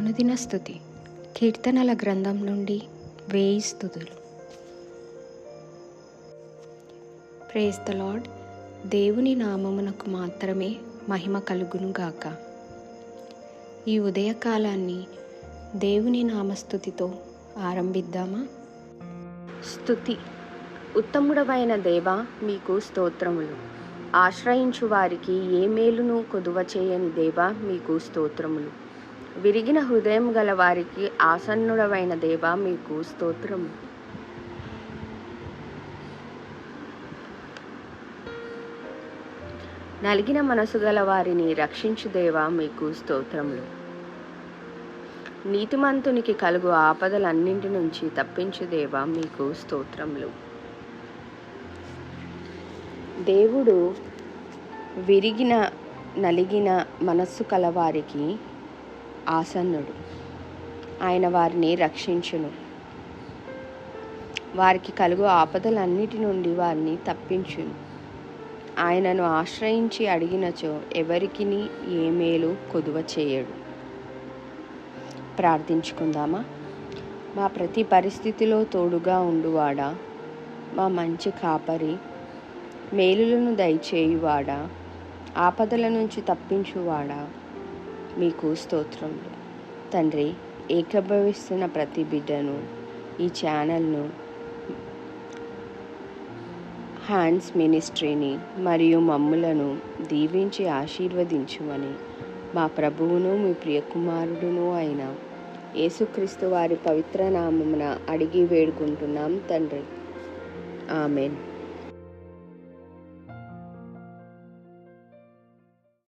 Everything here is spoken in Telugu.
అనుదిన స్థుతి. కీర్తనల గ్రంథం నుండి వేయి స్థుతులు. ప్రేస్ ద దేవుని నామమునకు మాత్రమే మహిమ కలుగును గాక ఈ ఉదయకాలాన్ని దేవుని నామస్థుతితో ఆరంభిద్దామా? స్థుతి. ఉత్తముడవైన దేవ మీకు స్తోత్రములు. ఆశ్రయించు వారికి ఏ మేలును కొదువ చేయని దేవ మీకు స్తోత్రములు. విరిగిన హృదయం గల వారికి ఆసన్నుడవైన దేవా మీకు స్తోత్రం. నలిగిన మనసు గల వారిని రక్షించు దేవా మీకు స్తోత్రములు. నీతిమంతునికి కలుగు ఆపదలన్నింటి నుంచి తప్పించు దేవా మీకు స్తోత్రములు. దేవుడు విరిగిన నలిగిన మనస్సు కలవారికి ఆసన్నుడు. ఆయన వారిని రక్షించును. వారికి కలుగు ఆపదలన్నిటి నుండి వారిని తప్పించును. ఆయనను ఆశ్రయించి అడిగినచో ఎవరికి ఏ మేలు కొదువ చేయడు. ప్రార్థించుకుందామా? మా ప్రతి పరిస్థితిలో తోడుగా ఉండువాడా? మా మంచి కాపరి మేలులను దయచేయువాడా? ఆపదల నుంచి తప్పించువాడా? మీకు స్తోత్రములు తండ్రి ఏకభవిస్తున్న ప్రతి బిడ్డను ఈ ఛానల్ను హ్యాండ్స్ మినిస్ట్రీని మరియు మమ్ములను దీవించి ఆశీర్వదించుమని మా ప్రభువును మీ ప్రియకుమారుడును అయిన యేసుక్రీస్తు వారి పవిత్ర నామమున అడిగి వేడుకుంటున్నాం తండ్రి. ఆమెన్.